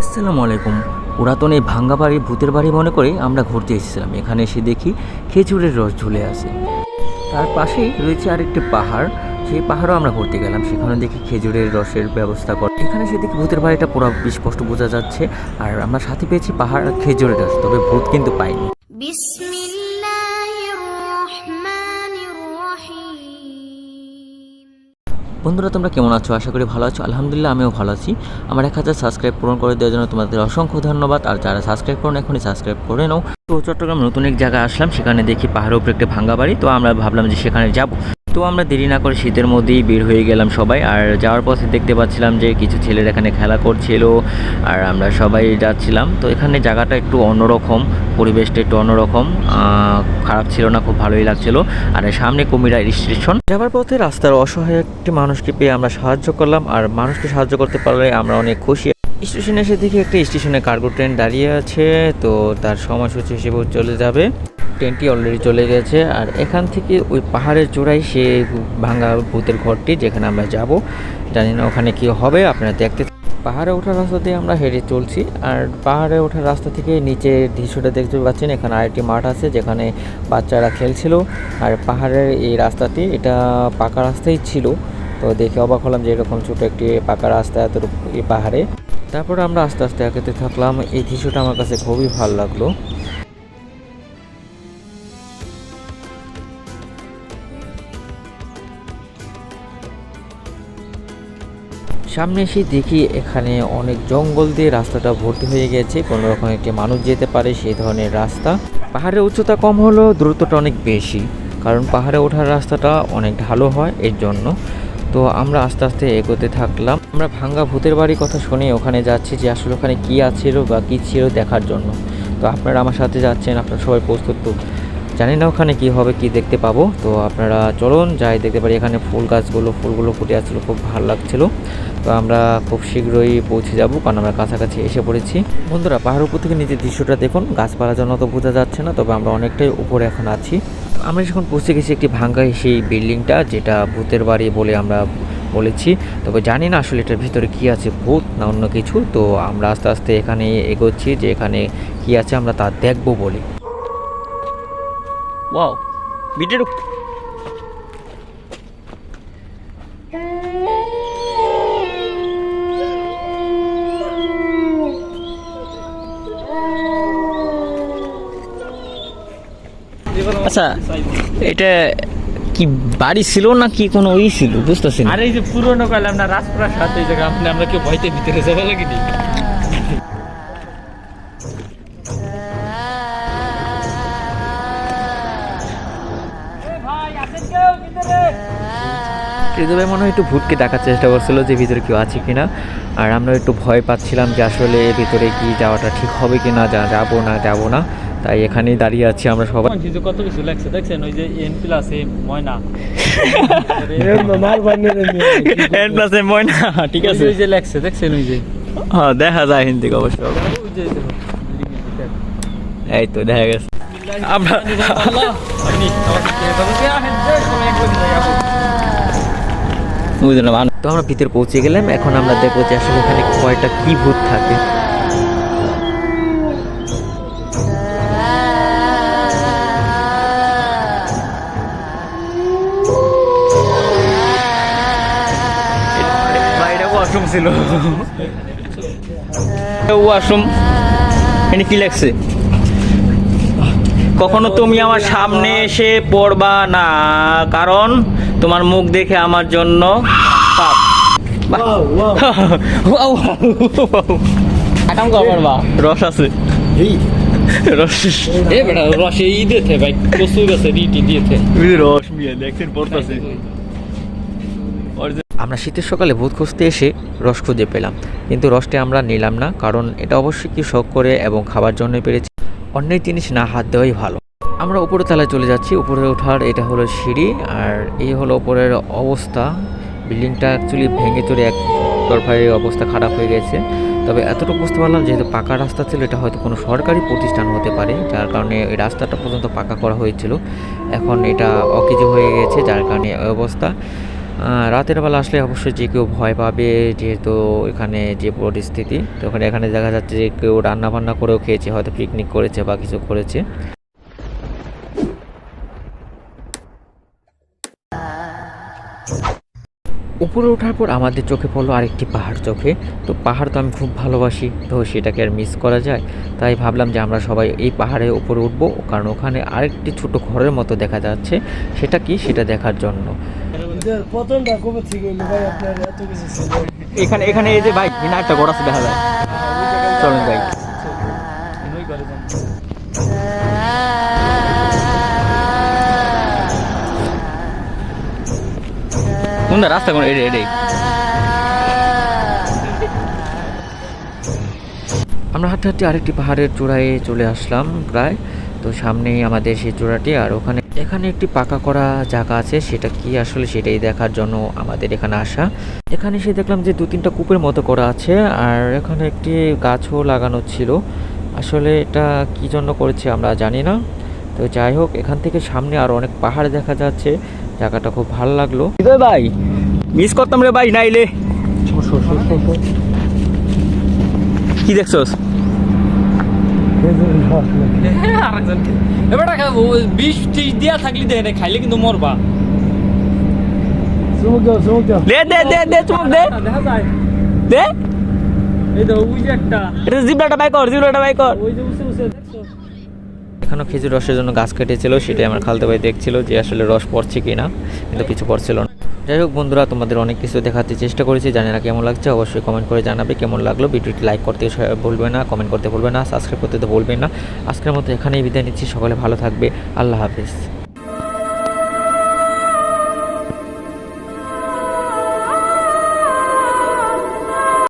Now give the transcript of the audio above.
আসসালামু আলাইকুম। পুরাতন এই ভাঙ্গা বাড়ি, ভূতের বাড়ি মনে করে আমরা ঘুরতে এসেছিলাম। এখানে এসে দেখি খেজুরের রস ঝুলে আছে। তার পাশেই রয়েছে আরেকটি পাহাড়। সেই পাহাড়ও আমরা ঘুরতে গেলাম। সেখানে দেখি খেজুরের রসের ব্যবস্থা করে। এখানে সে দেখি ভূতের বাড়িটা পুরো স্পষ্ট বোঝা যাচ্ছে। আর আমরা সাথে পেয়েছি পাহাড় আর খেজুরের রস, তবে ভূত কিন্তু পাইনি। বন্ধুরা, তোমরা কেমন আছো? আশা করি ভালো আছো। আলহামদুলিল্লাহ, আমিও ভালো আছি। আমার এক হাজার সাবস্ক্রাইব পূরণ করে দেওয়ার জন্য তোমাদের অসংখ্য ধন্যবাদ। আর যারা সাবস্ক্রাইব করুন, এখনই সাবস্ক্রাইব করে নাও। তো চট্টগ্রাম নতুন এক জায়গায় আসলাম, সেখানে দেখি পাহাড়ের উপরে একটা ভাঙ্গা বাড়ি। তো আমরা ভাবলাম যে সেখানে যাব। তো আমরা দেরি না করে শীতের মধ্যেই বের হয়ে গেলাম সবাই। আর যাওয়ার পথে দেখতে পাচ্ছিলাম যে কিছু ছেলেরা এখানে খেলা করছিল আর আমরা সবাই যাচ্ছিলাম। তো এখানে জায়গাটা একটু অন্যরকম, পরিবেশটা একটু অন্যরকম। খারাপ ছিল না, খুব ভালোই লাগছিল। আর সামনে কুমিরা স্টেশন। যাওয়ার পথে রাস্তার অসহায় একটি মানুষকে পেয়ে আমরা সাহায্য করলাম। আর মানুষকে সাহায্য করতে পারলে আমরা অনেক খুশি। স্টেশনে এসে দেখি একটা স্টেশনে কার্গো ট্রেন দাঁড়িয়ে আছে। তো তার সময়সূচি হিসেবে চলে যাবে। ট্রেনটি অলরেডি চলে গেছে। আর এখান থেকে ওই পাহাড়ের চূড়ায় সে ভাঙ্গা ভূতের ঘরটি যেখানে আমরা যাব, জানি না ওখানে কি হবে, আপনারা দেখতে পাহাড়ে ওঠার রাস্তা দিয়ে আমরা হেঁটে চলছি, আর পাহাড়ে ওঠার রাস্তা থেকে নিচে দৃশ্যটা দেখতে পাচ্ছেন। এখানে আরেকটি মাঠ আছে যেখানে বাচ্চারা খেলছিল, আর পাহাড়ের এই রাস্তাটি এটা পাকা রাস্তাই ছিল। তো দেখে অবাক হলাম যে এরকম ছোটো একটি পাকা রাস্তা এত এই পাহাড়ে। তারপর আমরা আস্তে আস্তে আগাতে থাকলাম। এই দৃশ্যটা আমার কাছে খুবই ভালো লাগল। সামনে এসে দেখি এখানে অনেক জঙ্গল দিয়ে রাস্তাটা ভর্তি হয়ে গেছে। কোনো রকম একটি মানুষ যেতে পারে সেই ধরনের রাস্তা। পাহাড়ের উচ্চতা কম হলেও দ্রুতটা অনেক বেশি, কারণ পাহাড়ে ওঠার রাস্তাটা অনেক ঢালো হয় এর জন্য। তো আমরা আস্তে আস্তে এগোতে থাকলাম। আমরা ভাঙ্গা ভূতের বাড়ির কথা শুনে ওখানে যাচ্ছি যে আসলে ওখানে কী আছিল বা কী ছিল দেখার জন্য। তো আপনারা আমার সাথে যাচ্ছেন, আপনারা সবাই প্রস্তুত তো? জানি না ওখানে কী হবে, কী দেখতে পাবো। তো আপনারা চলুন, যাই দেখতে পারি, এখানে ফুল গাছগুলো, ফুলগুলো ফুটে আসছিল, খুব ভালো লাগছিল। তো আমরা খুব শীঘ্রই পৌঁছে যাব, কারণ আমরা কাছাকাছি এসে পড়েছি। বন্ধুরা পাহাড় উপর থেকে নিচের দৃশ্যটা দেখুন গাছপালা জন্য তো বোঝা যাচ্ছে না, তবে আমরা অনেকটাই উপরে এখন আছি। আমরা যখন পৌঁছে গেছি একটি ভাঙ্গা সেই বিল্ডিংটা, যেটা ভূতের বাড়ি বলে আমরা বলেছি। তবে জানি না আসলে এটার ভিতরে কি আছে, ভূত না অন্য কিছু। তো আমরা আস্তে আস্তে এখানে এগোচ্ছি, যে এখানে কি আছে আমরা তা দেখব বলে। ওয়াও ভিডিও আচ্ছা এটা কি বাড়ি ছিল না কি কোনো ওই ছিল? বুঝতেছি না। আরে এই যে পুরনো কালে আমরা রাজপ্রাসাদ, এই জায়গা আপনি আমরা কেউ ভয়তে ভিতরে যাব লাগেনি হৃদয় মনে হয় একটু ভূতকে ডাকার চেষ্টা করছিল যে ভিতরে কেউ আছে কিনা। আর আমরা একটু ভয় পাচ্ছিলাম যে আসলে এর ভিতরে কি যাওয়াটা ঠিক হবে কি না যা যাব না যাব না। তাই এখানেই দাঁড়িয়ে আছি আমরা সবাই। কিন্তু কত কিছু লাগছে দেখছেন ওই যে এন প্লাস এ ময়না। এন প্লাস এম ময়না ঠিক আছে। ওই যে লাগছে দেখছেন ওই যে? হ্যাঁ দেখা যায় হিন্দি অবশ্য। এই তো দেখা গেছে। আমরা তো আমরা ভিতরে পৌঁছে গেলাম এখন আমরা দেখব যে আসলে এখানে কয়টা কি ভূত থাকে। ওয়াশরুম ছিল। ওয়াশরুম। কি লাগছে? কখনো তুমি আমার সামনে এসে পড়বা না কারণ তোমার মুখ দেখে আমার জন্য পাপ। রস আছে। রস এ বেটা রসে ই দিতে ভাই কচু গাছে রিটি দিতে রস মিয়া দেখছেন পড়তাছে। আমরা শীতের সকালে ভূত খুঁজতে এসে রস খুঁজে পেলাম। কিন্তু রসটি আমরা নিলাম না কারণ এটা অবশ্যই কি শখ করে এবং খাবার জন্য পেরেছি। অন্যের জিনিস না হাত দেওয়াই ভালো। আমরা উপরে তলায় চলে যাচ্ছি। উপরে ওঠার এটা হলো সিঁড়ি আর এই হলো উপরের অবস্থা। বিল্ডিংটা অ্যাকচুয়ালি ভেঙে চড়ে এক তরফায় অবস্থা খারাপ হয়ে গেছে। তবে এতটুকু বুঝতে পারলাম যেহেতু পাকা রাস্তা ছিল, এটা হয়তো কোনো সরকারি প্রতিষ্ঠান হতে পারে, যার কারণে এই রাস্তাটা পর্যন্ত পাকা করা হয়েছিল। এখন এটা অকেজো হয়ে গেছে, যার কারণে অবস্থা। রাতের বেলা আসলে অবশ্যই যে কেউ ভয় পাবে যেহেতু এখানে যে পরিস্থিতি। তো ওখানে এখানে দেখা যাচ্ছে যে কেউ রান্না বান্না করেও খেয়েছে, হয়তো পিকনিক করেছে বা কিছু করেছে। উপরে ওঠার পর আমাদের চোখে পড়ল আরেকটি পাহাড় চোখে। তো পাহাড় তো আমি খুব ভালোবাসি, তো সেটাকে আর মিস করা যায়। তাই ভাবলাম যে আমরা সবাই এই পাহাড়ের উপরে উঠবো, কারণ ওখানে আরেকটি ছোট ঘরের মতো দেখা যাচ্ছে। সেটা কি? সেটা দেখার জন্য। ভাই এখানে এখানে এই যে ভাই বিনা একটা গোড়া দেখা যায়। চলেন যাই কোন রাস্তা কোন এডে এডে আমরা হাঁটতে হাঁটতে আরেকটি পাহাড়ের চূড়ায় চলে আসলাম প্রায়। তো সামনেই আমাদের সেই চূড়াটি, আর ওখানে, এখানে একটি পাকা করা জায়গা আছে। সেটা কি আসলে সেটাই দেখার জন্য আমাদের এখানে আসা। এখানে এসে দেখলাম যে দু তিনটা কূপের মতো করা আছে, আর এখানে একটি গাছও লাগানো ছিল। আসলে এটা কি জন্য করেছে আমরা জানি না। তো যাই হোক, এখান থেকে সামনে আরও অনেক পাহাড় দেখা যাচ্ছে। জায়গাটা খুব ভালো লাগল। ভাই মিস করতাম রে ভাই নাইলে। কি দেখছস? ত্রিশ দিয়া থাকলি না, খাইলে কিন্তু মরবা। দে দে দে দে চুমুক দে। দে। এই তো ওই যে একটা। এটা জিবলাটা বাই কর জিবলাটা বাই কর। ওই যে উসে উসে দেখছ? এখানেও খেজুর রসের জন্য গাছ কেটেছিল, সেটাই আমার খালতে ভাই দেখছিল যে আসলে রস পড়ছে কি না, কিন্তু কিছু পড়ছিল না। যাই হোক বন্ধুরা, তোমাদের অনেক কিছু দেখাতে চেষ্টা করেছি, জানি না কেমন লাগছে, অবশ্যই কমেন্ট করে জানাবে কেমন লাগল। ভিডিওটি লাইক করতে বলবে ভুলবে না কমেন্ট করতে ভুলবে না সাবস্ক্রাইব করতে তো ভুলবে না। আজকের মতো এখানেই বিদায় নিচ্ছি, সকলে ভালো থাকবে, আল্লাহ হাফিজ।